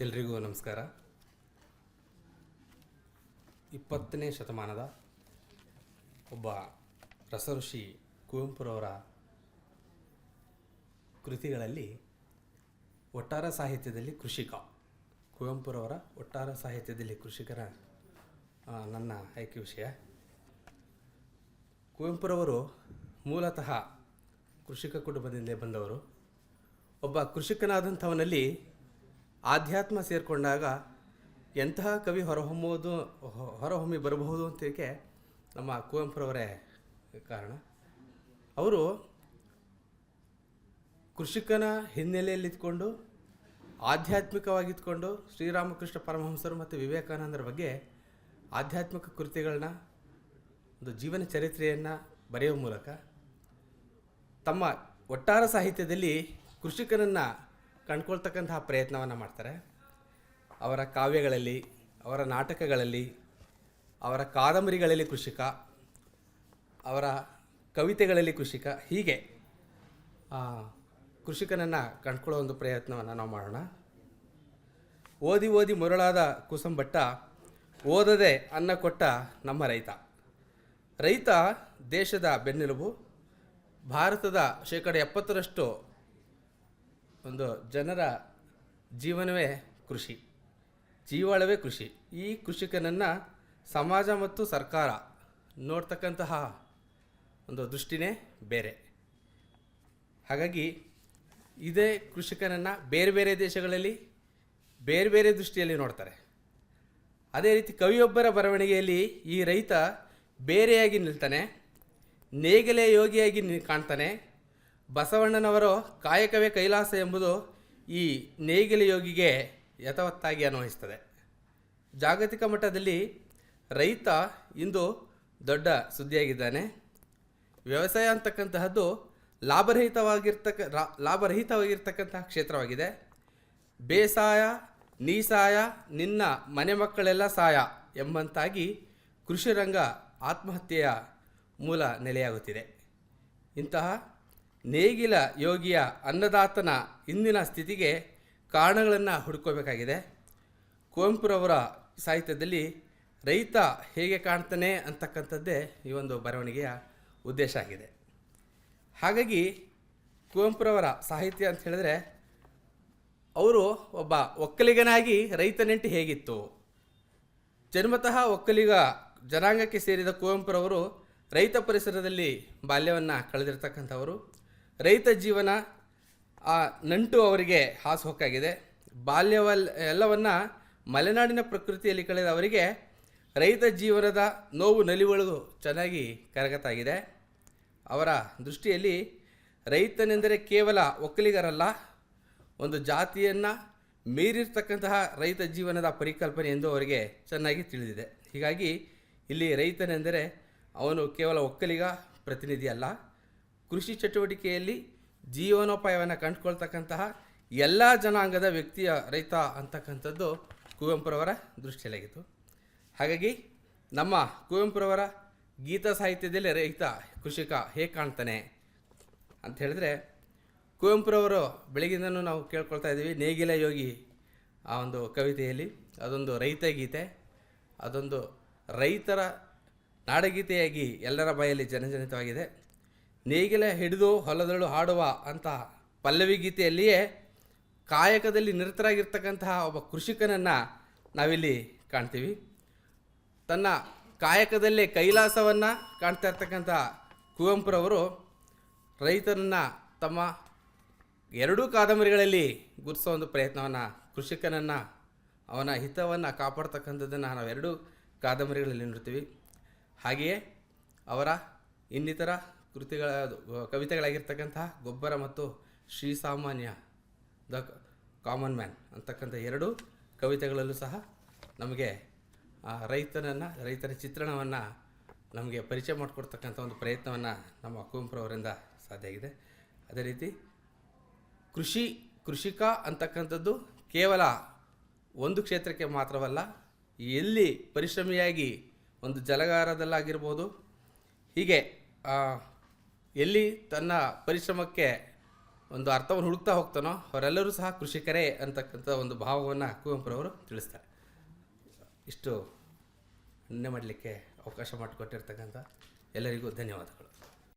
ಎಲ್ರಿಗೂ ನಮಸ್ಕಾರ. ಇಪ್ಪತ್ತನೇ ಶತಮಾನದ ಒಬ್ಬ ರಸಋಷಿ ಕುವೆಂಪುರವರ ಕೃತಿಗಳಲ್ಲಿ ಒಟ್ಟಾರ ಸಾಹಿತ್ಯದಲ್ಲಿ ಕೃಷಿಕ. ಕುವೆಂಪುರವರ ಒಟ್ಟಾರ ಸಾಹಿತ್ಯದಲ್ಲಿ ಕೃಷಿಕರ ನನ್ನ ಆಯ್ಕೆ ವಿಷಯ. ಕುವೆಂಪುರವರು ಮೂಲತಃ ಕೃಷಿಕ ಕುಟುಂಬದಿಂದಲೇ ಬಂದವರು. ಒಬ್ಬ ಕೃಷಿಕನಾದಂಥವನಲ್ಲಿ ಆಧ್ಯಾತ್ಮ ಸೇರಿಕೊಂಡಾಗ ಎಂತಹ ಕವಿ ಹೊರಹೊಮ್ಮೋದು ಹೊರಹೊಮ್ಮಿ ಬರಬಹುದು ಅಂತಕ್ಕೆ ನಮ್ಮ ಕುವೆಂಪುರವರೇ ಕಾರಣ. ಅವರು ಕೃಷಿಕನ ಹಿನ್ನೆಲೆಯಲ್ಲಿದ್ದುಕೊಂಡು ಆಧ್ಯಾತ್ಮಿಕವಾಗಿದ್ದುಕೊಂಡು ಶ್ರೀರಾಮಕೃಷ್ಣ ಪರಮಹಂಸರು ಮತ್ತು ವಿವೇಕಾನಂದರ ಬಗ್ಗೆ ಆಧ್ಯಾತ್ಮಿಕ ಕೃತಿಗಳನ್ನ, ಒಂದು ಜೀವನ ಚರಿತ್ರೆಯನ್ನು ಬರೆಯುವ ಮೂಲಕ ತಮ್ಮ ಒಟ್ಟಾರ ಸಾಹಿತ್ಯದಲ್ಲಿ ಕೃಷಿಕನನ್ನು ಕಂಡ್ಕೊಳ್ತಕ್ಕಂತಹ ಪ್ರಯತ್ನವನ್ನು ಮಾಡ್ತಾರೆ. ಅವರ ಕಾವ್ಯಗಳಲ್ಲಿ, ಅವರ ನಾಟಕಗಳಲ್ಲಿ, ಅವರ ಕಾದಂಬರಿಗಳಲ್ಲಿ ಕೃಷಿಕ, ಅವರ ಕವಿತೆಗಳಲ್ಲಿ ಕೃಷಿಕ, ಹೀಗೆ ಕೃಷಿಕನನ್ನು ಕಂಡ್ಕೊಳ್ಳೋ ಒಂದು ಪ್ರಯತ್ನವನ್ನು ನಾವು ಮಾಡೋಣ. ಓದಿ ಓದಿ ಮುರಳಾದ ಕುಸಂಬಟ್ಟ ಓದದೆ ಅನ್ನ ಕೊಟ್ಟ ನಮ್ಮ ರೈತ. ರೈತ ದೇಶದ ಬೆನ್ನೆಲುಬು, ಭಾರತದ ಶೇಕಡ ಎಪ್ಪತ್ತರಷ್ಟು ಒಂದು ಜನರ ಜೀವನವೇ ಕೃಷಿ, ಜೀವಾಳವೇ ಕೃಷಿ. ಈ ಕೃಷಿಕನನ್ನು ಸಮಾಜ ಮತ್ತು ಸರ್ಕಾರ ನೋಡ್ತಕ್ಕಂತಹ ಒಂದು ದೃಷ್ಟಿನೇ ಬೇರೆ. ಹಾಗಾಗಿ ಇದೇ ಕೃಷಿಕನನ್ನು ಬೇರೆ ಬೇರೆ ದೇಶಗಳಲ್ಲಿ, ಬೇರೆ ಬೇರೆ ದೃಷ್ಟಿಯಲ್ಲಿ ನೋಡ್ತಾರೆ. ಅದೇ ರೀತಿ ಕವಿಯೊಬ್ಬರ ಬರವಣಿಗೆಯಲ್ಲಿ ಈ ರೈತ ಬೇರೆಯಾಗಿ ನಿಲ್ತಾನೆ, ನೇಗಲೆ ಯೋಗಿಯಾಗಿ ಕಾಣ್ತಾನೆ ಬಸವಣ್ಣನವರು ಕಾಯಕವೇ ಕೈಲಾಸ ಎಂಬುದು ಈ ನೇಗಿಲ ಯೋಗಿಗೆ ಯಥವತ್ತಾಗಿ ಅನ್ವಯಿಸ್ತದೆ. ಜಾಗತಿಕ ಮಟ್ಟದಲ್ಲಿ ರೈತ ಇಂದು ದೊಡ್ಡ ಸುದ್ದಿಯಾಗಿದ್ದಾನೆ. ವ್ಯವಸಾಯ ಅಂತಕ್ಕಂತಹದ್ದು ಲಾಭರಹಿತವಾಗಿರ್ತಕ್ಕ ಲಾಭರಹಿತವಾಗಿರ್ತಕ್ಕಂತಹ ಕ್ಷೇತ್ರವಾಗಿದೆ. ಬೇಸಾಯ, ನೀಸಾಯ, ನಿನ್ನ ಮನೆ ಮಕ್ಕಳೆಲ್ಲ ಸಾಯ ಎಂಬಂತಾಗಿ ಕೃಷಿ ರಂಗ ಆತ್ಮಹತ್ಯೆಯ ಮೂಲ ನೆಲೆಯಾಗುತ್ತಿದೆ. ಇಂತಹ ನೇಗಿಲ ಯೋಗಿಯ ಅನ್ನದಾತನ ಇಂದಿನ ಸ್ಥಿತಿಗೆ ಕಾರಣಗಳನ್ನು ಹುಡುಕೋಬೇಕಾಗಿದೆ. ಕುವೆಂಪುರವರ ಸಾಹಿತ್ಯದಲ್ಲಿ ರೈತ ಹೇಗೆ ಕಾಣ್ತಾನೆ ಅಂತಕ್ಕಂಥದ್ದೇ ಈ ಒಂದು ಬರವಣಿಗೆಯ ಉದ್ದೇಶ ಆಗಿದೆ. ಹಾಗಾಗಿ ಕುವೆಂಪುರವರ ಸಾಹಿತ್ಯ ಅಂತ ಹೇಳಿದ್ರೆ, ಅವರು ಒಬ್ಬ ಒಕ್ಕಲಿಗನಾಗಿ ರೈತನೆಂಟು ಹೇಗಿತ್ತು? ಜನ್ಮತಃ ಒಕ್ಕಲಿಗ ಜನಾಂಗಕ್ಕೆ ಸೇರಿದ ಕುವೆಂಪುರವರು ರೈತ ಪರಿಸರದಲ್ಲಿ ಬಾಲ್ಯವನ್ನು ಕಳೆದಿರ್ತಕ್ಕಂಥವರು. ರೈತ ಜೀವನ ಆ ನಂಟು ಅವರಿಗೆ ಹಾಸುಹೊಕ್ಕಾಗಿದೆ ಬಾಲ್ಯವಲ್, ಎಲ್ಲವನ್ನ ಮಲೆನಾಡಿನ ಪ್ರಕೃತಿಯಲ್ಲಿ ಕಳೆದ ಅವರಿಗೆ ರೈತ ಜೀವನದ ನೋವು ನಲಿವುಗಳು ಚೆನ್ನಾಗಿ ಕರಗತಾಗಿದೆ. ಅವರ ದೃಷ್ಟಿಯಲ್ಲಿ ರೈತನೆಂದರೆ ಕೇವಲ ಒಕ್ಕಲಿಗರಲ್ಲ, ಒಂದು ಜಾತಿಯನ್ನು ಮೀರಿರ್ತಕ್ಕಂತಹ ರೈತ ಜೀವನದ ಪರಿಕಲ್ಪನೆ ಎಂದು ಅವರಿಗೆ ಚೆನ್ನಾಗಿ ತಿಳಿದಿದೆ. ಹೀಗಾಗಿ ಇಲ್ಲಿ ರೈತನೆಂದರೆ ಅವನು ಕೇವಲ ಒಕ್ಕಲಿಗ ಪ್ರತಿನಿಧಿ ಅಲ್ಲ ಕೃಷಿ ಚಟುವಟಿಕೆಯಲ್ಲಿ ಜೀವನೋಪಾಯವನ್ನು ಕಂಡುಕೊಳ್ತಕ್ಕಂತಹ ಎಲ್ಲ ಜನಾಂಗದ ವ್ಯಕ್ತಿಯ ರೈತ ಅಂತಕ್ಕಂಥದ್ದು ಕುವೆಂಪುರವರ ದೃಷ್ಟಿಯಲ್ಲಾಗಿತ್ತು. ಹಾಗಾಗಿ ನಮ್ಮ ಕುವೆಂಪುರವರ ಗೀತ ಸಾಹಿತ್ಯದಲ್ಲಿ ರೈತ ಕೃಷಿಕ ಹೇಗೆ ಕಾಣ್ತಾನೆ ಅಂತ ಹೇಳಿದ್ರೆ, ಕುವೆಂಪುರವರು ಬೆಳಗಿಂದನೂ ನಾವು ಕೇಳ್ಕೊಳ್ತಾ ಇದ್ದೀವಿ, ನೇಗಿಲ ಯೋಗಿ ಆ ಒಂದು ಕವಿತೆಯಲ್ಲಿ. ಅದೊಂದು ರೈತ ಗೀತೆ, ಅದೊಂದು ರೈತರ ನಾಡಗೀತೆಯಾಗಿ ಎಲ್ಲರ ಬಾಯಲ್ಲಿ ಜನಜನಿತವಾಗಿದೆ. ನೇಗಿಲ ಹಿಡಿದು ಹೊಲದಳು ಹಾಡುವ ಅಂತ ಪಲ್ಲವಿ ಗೀತೆಯಲ್ಲಿಯೇ ಕಾಯಕದಲ್ಲಿ ನಿರತರಾಗಿರ್ತಕ್ಕಂತಹ ಒಬ್ಬ ಕೃಷಿಕನನ್ನು ನಾವಿಲ್ಲಿ ಕಾಣ್ತೀವಿ. ತನ್ನ ಕಾಯಕದಲ್ಲೇ ಕೈಲಾಸವನ್ನು ಕಾಣ್ತಾ ಇರ್ತಕ್ಕಂಥ ಕುವೆಂಪುರವರು ರೈತನನ್ನು ತಮ್ಮ ಎರಡೂ ಕಾದಂಬರಿಗಳಲ್ಲಿ ಗುರುಸೋ ಒಂದು ಪ್ರಯತ್ನವನ್ನು, ಕೃಷಿಕನನ್ನು, ಅವನ ಹಿತವನ್ನು ಕಾಪಾಡ್ತಕ್ಕಂಥದ್ದನ್ನು ನಾವು ಎರಡೂ ಕಾದಂಬರಿಗಳಲ್ಲಿ ನೋಡ್ತೀವಿ. ಹಾಗೆಯೇ ಅವರ ಇನ್ನಿತರ ಕೃತಿಗಳ, ಕವಿತೆಗಳಾಗಿರ್ತಕ್ಕಂತಹ ಗೊಬ್ಬರ ಮತ್ತು ಶ್ರೀಸಾಮಾನ್ಯ ದ ಕಾಮನ್ ಮ್ಯಾನ್ ಅಂತಕ್ಕಂಥ ಎರಡು ಕವಿತೆಗಳಲ್ಲೂ ಸಹ ನಮಗೆ ರೈತನನ್ನು, ರೈತರ ಚಿತ್ರಣವನ್ನು ನಮಗೆ ಪರಿಚಯ ಮಾಡಿಕೊಡ್ತಕ್ಕಂಥ ಒಂದು ಪ್ರಯತ್ನವನ್ನು ನಮ್ಮ ಕುವೆಂಪುರವರಿಂದ ಸಾಧ್ಯ ಆಗಿದೆ. ಅದೇ ರೀತಿ ಕೃಷಿ, ಕೃಷಿಕ ಅಂತಕ್ಕಂಥದ್ದು ಕೇವಲ ಒಂದು ಕ್ಷೇತ್ರಕ್ಕೆ ಮಾತ್ರವಲ್ಲ, ಎಲ್ಲಿ ಪರಿಶ್ರಮಿಯಾಗಿ ಒಂದು ಜಲಗಾರದಲ್ಲಾಗಿರ್ಬೋದು, ಹೀಗೆ ಎಲ್ಲಿ ತನ್ನ ಪರಿಶ್ರಮಕ್ಕೆ ಒಂದು ಅರ್ಥವನ್ನು ಹುಡುಕ್ತಾ ಹೋಗ್ತಾನೋ ಅವರೆಲ್ಲರೂ ಸಹ ಕೃಷಿಕರೇ ಅಂತಕ್ಕಂಥ ಒಂದು ಭಾವವನ್ನು ಕುವೆಂಪುರವರು ತಿಳಿಸ್ತಾರೆ. ಇಷ್ಟು ನಿನ್ನೆ ಮಾಡಲಿಕ್ಕೆ ಅವಕಾಶ ಮಾಡಿಕೊಟ್ಟಿರ್ತಕ್ಕಂಥ ಎಲ್ಲರಿಗೂ ಧನ್ಯವಾದಗಳು.